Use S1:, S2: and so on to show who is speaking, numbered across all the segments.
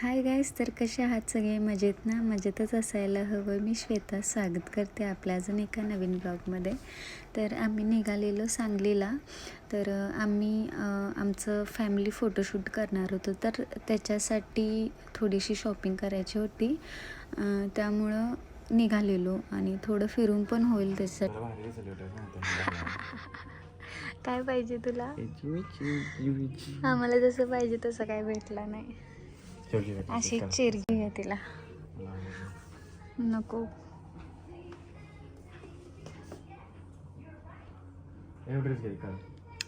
S1: Hi guys तर कसे आहात सगळे? मजेत ना? मजेतच असायला हवं. मी श्वेता स्वागत करते आपल्या अजून एका नवीन ब्लॉगमध्ये. तर आम्ही निघालेलो सांगलीला. तर आम्ही आमचं फॅमिली फोटोशूट करणार होतो. तर त्याच्यासाठी थोडीशी शॉपिंग करायची होती. त्यामुळं निघालेलो आणि थोडं फिरून पण होईल त्याच्यासाठी काय पाहिजे तुला? आम्हाला जसं पाहिजे तसं काय भेटलं नाही. अशी चिरगी आहे तिला. नको.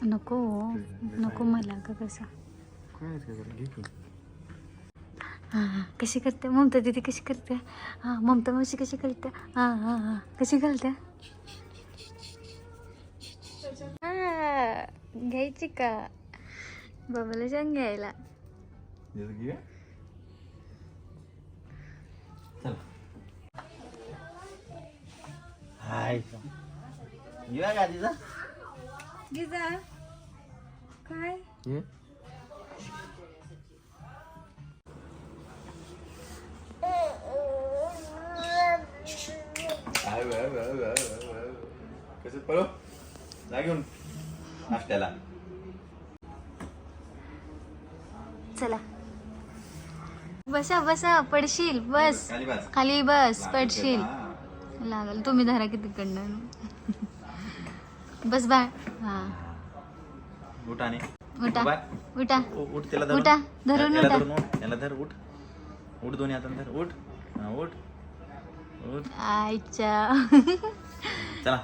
S1: नको नको मला का कसा. हां हां. कशी करते? ममता दिदी कशी करते? हां ममता मावशी कशी करते? हां हां हां. कशी घालते? हां घ्यायची का? बाबाला सांग घ्यायला.
S2: हाय. येऊया गाडीचा
S1: गिजा काय?
S2: कसं पळो जा घेऊन. नाश्त्याला.
S1: चला. बसा बसा पडशील बस.
S2: खाली बस.
S1: खाली बस
S2: लागेल
S1: पडशील. लागल. तुम्ही धरा किती कडनं बस बाळ. हा.
S2: उठ आणि.
S1: उठा.
S2: बाय.
S1: उठा.
S2: उठ त्याला धरून.
S1: उठा, धरून उठा.
S2: धरून उठ. याला धर उठ. उठ दोन्ही हाताने धर. उठ. हा, उठ. उठ.
S1: आईच्या.
S2: चला.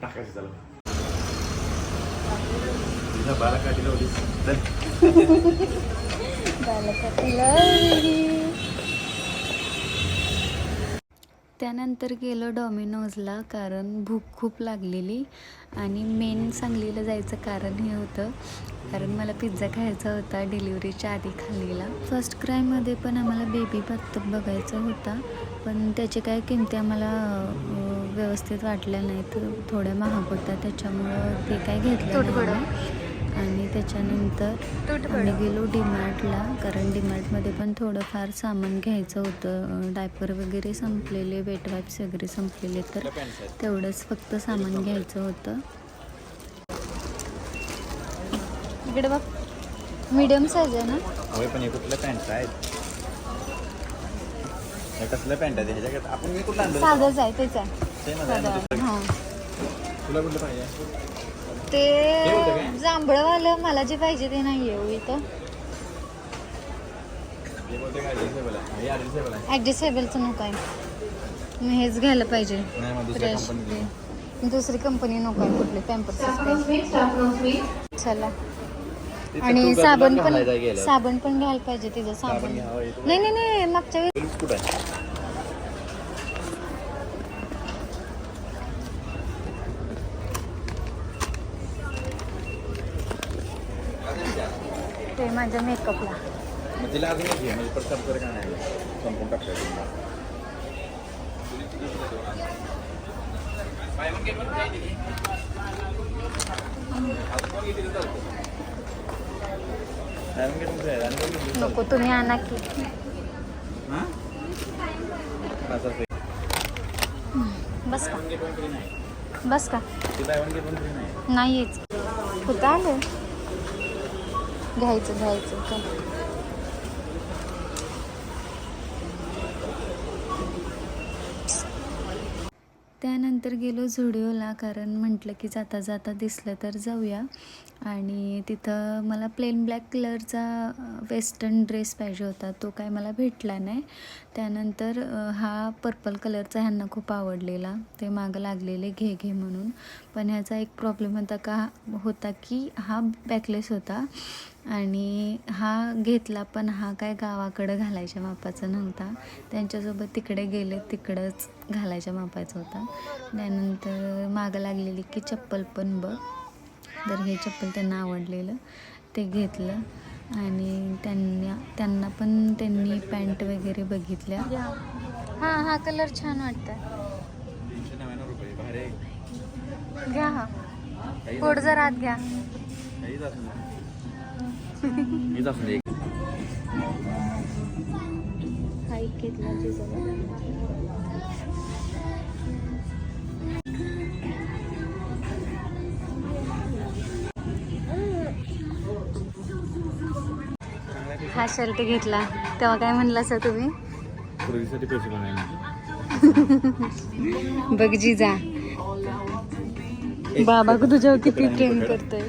S2: टाकायचं चला तुझ्या बाला काढीला होती चल
S1: त्यानंतर गेलो डॉमिनोजला कारण भूक खूप लागलेली आणि मेन सांगलीला जायचं कारण हे होतं. कारण मला पिझ्झा खायचा होता डिलिव्हरीच्या आधी खाल्लेला. फर्स्ट क्रायमध्ये पण आम्हाला बेबी बत्तक बघायचा होता. पण त्याचे काय किमती आम्हाला व्यवस्थित वाटल्या नाहीत. थोड्या महाग होत्या त्याच्यामुळं ते काय घेतलं. आणि त्याच्यानंतर आम्ही गेलो डीमार्टला कारण डीमार्टमध्ये पण थोडंफार सामान घ्यायचं होतं. डायपर वगैरे संपलेले वेट वाईप्स वगैरे संपलेले. तर तेवढंच फक्त सामान घ्यायचं होतं. इकडे बघ. मीडियम साईज आहे ना?
S2: होय पण हे कुठलं पॅन्ट आहेत हे कसलं पॅन्ट आहे? ह्याच्याकडे आपण मी कुठलं आणलं?
S1: साधंच आहे तेच आहे.
S2: आहे.
S1: हां.
S2: तुला कुठलं पाहिजे?
S1: ते? जांभळंवालं मला जे पाहिजे ते नाही आहे हो इथं.
S2: हे बोलते काय ऍड्रेसेबल आहे? हे ऍड्रेसेबल आहे.
S1: ॲडजस्टेबलचं नको आहे. मग हेच घ्यायला पाहिजे.
S2: नाही मग दुसऱ्या
S1: फ्रेश
S2: कंपनी
S1: दुसरी कंपनी नको आहे कुठली पॅम्पर्स चला. आणि साबण पण साबण पण घ्यायला पाहिजे तिचं
S2: साबण.
S1: साबण
S2: घ्यावं, हे तुला-
S1: नाही नाही नाही मागच्या वेळी
S2: कुठं आहे?
S1: माझ्या मेकअपला
S2: मग तिला अजून एक घे म्हणजे परत नाही. संपून
S1: नको तुम्ही आणा की.
S2: हा?
S1: बस का. बस का?
S2: नाही.
S1: नाहीच. कुठं आलं? घ्यायचं घ्यायचं चल त्यानंतर गेलो झुडिओला कारण म्हटलं की जाता जाता दिसलं तर जाऊया. आणि तिथं मला प्लेन ब्लॅक कलरचा वेस्टर्न ड्रेस पाहिजे होता. तो काय मला भेटला नाही. त्यानंतर हा पर्पल कलरचा ह्यांना खूप आवडलेला. ते मागं लागलेले घे घे म्हणून. पण ह्याचा एक प्रॉब्लेम होता का होता की हा बॅकलेस होता. आणि हा घेतला पण हा काय गावाकडं घालायच्या मापाचा नव्हता. त्यांच्यासोबत तिकडे गेले तिकडंच घालायच्या मापाचा होता. त्यानंतर मागं लागलेली की चप्पल पण बघ. तर हे चप्पल त्यांना आवडलेलं ते घेतलं. आणि त्यांना त्यांना पण त्यांनी पॅन्ट वगैरे बघितल्या. हां हा कलर छान वाटतं. घ्या हा. जर आत घ्या. हाईक घेतला हा शर्ट घेतला. तेव्हा काय म्हणला सर तुम्ही? बघ जिजा. बाबा तुझ्यावर किती प्रेम करतोय.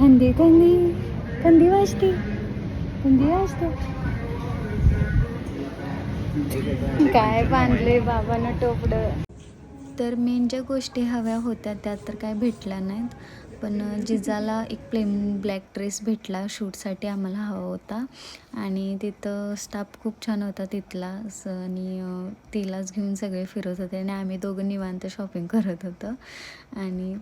S1: थंडी थंडी. थंडी वाजते. थंडी वाजते. काय बांधले बाबानं टोपडं? तर मेन ज्या गोष्टी हव्या होत्या त्या तर काय भेटल्या नाहीत. पण जिजाला एक प्लेन ब्लॅक ड्रेस भेटला शूटसाठी आम्हाला हवा होता. आणि तिथं स्टाफ खूप छान होता तिथला. आणि तिलाच घेऊन सगळे फिरत होते. आणि आम्ही दोघं निवांत शॉपिंग करत होतो. आणि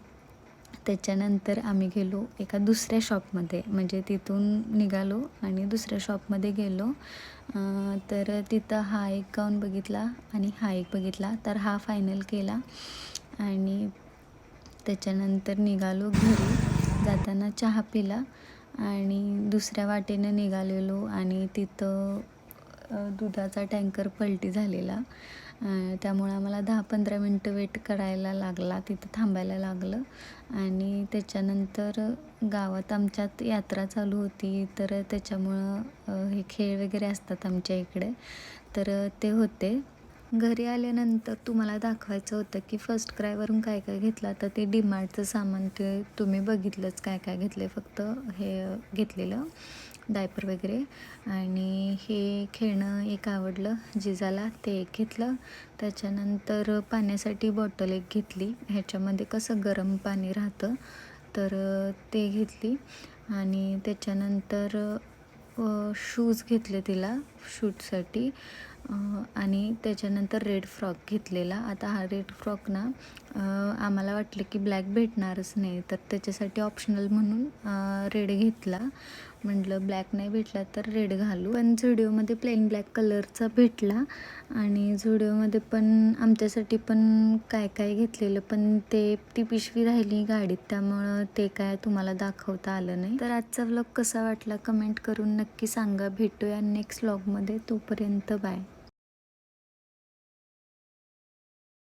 S1: त्याच्यानंतर आम्ही गेलो एका दुसऱ्या शॉपमध्ये. म्हणजे तिथून निघालो आणि दुसऱ्या शॉपमध्ये गेलो. तर तिथं हा एक गाऊन बघितला आणि हा एक बघितला. तर हा फायनल केला आणि त्याच्यानंतर निघालो घरी. जाताना चहा पिला आणि दुसऱ्या वाटेनं निघालेलो आणि तिथं दुधाचा टँकर पलटी झालेला. त्यामुळे आम्हाला दहा पंधरा मिनटं वेट करायला लागला तिथं थांबायला लागलं. आणि त्याच्यानंतर गावात आमच्यात यात्रा चालू होती तर त्याच्यामुळं हे खेळ वगैरे असतात आमच्या इकडे. तर ते होते. घरी आल्यानंतर तुम्हाला दाखवायचं होतं की फर्स्ट क्रायवरून काय काय घेतलं? तर ते डीमार्टचं सामान ते तुम्ही बघितलंच काय काय घेतलं फक्त हे घेतलेलं डायपर वगैरे. आणि हे खेळणं एक आवडलं जिजाला ते एक घेतलं. त्याच्यानंतर पाण्यासाठी बॉटल एक घेतली. ह्याच्यामध्ये कसं गरम पाणी राहतं तर ते घेतली. आणि त्याच्यानंतर शूज घेतले तिला शूटसाठी आणि त्याच्यानंतर रेड फ्रॉक घेतलेला. आता हा रेड फ्रॉक ना आम्हाला वाटलं की ब्लॅक भेटणारच नाही. तर त्याच्यासाठी ऑप्शनल म्हणून रेड घेतला. म्हटलं ब्लॅक नाही भेटला तर रेड घालू. पण झुडिओमध्ये प्लेन ब्लॅक कलरचा भेटला. आणि झुडिओमध्ये पण आमच्यासाठी पण काय काय घेतलेलं पण ते ती पिशवी राहिली गाडीत. त्यामुळं ते काय तुम्हाला दाखवता आलं नाही. तर आजचा व्लॉग कसा वाटला कमेंट करून नक्की सांगा. भेटूया नेक्स्ट व्लॉगमध्ये तोपर्यंत बाय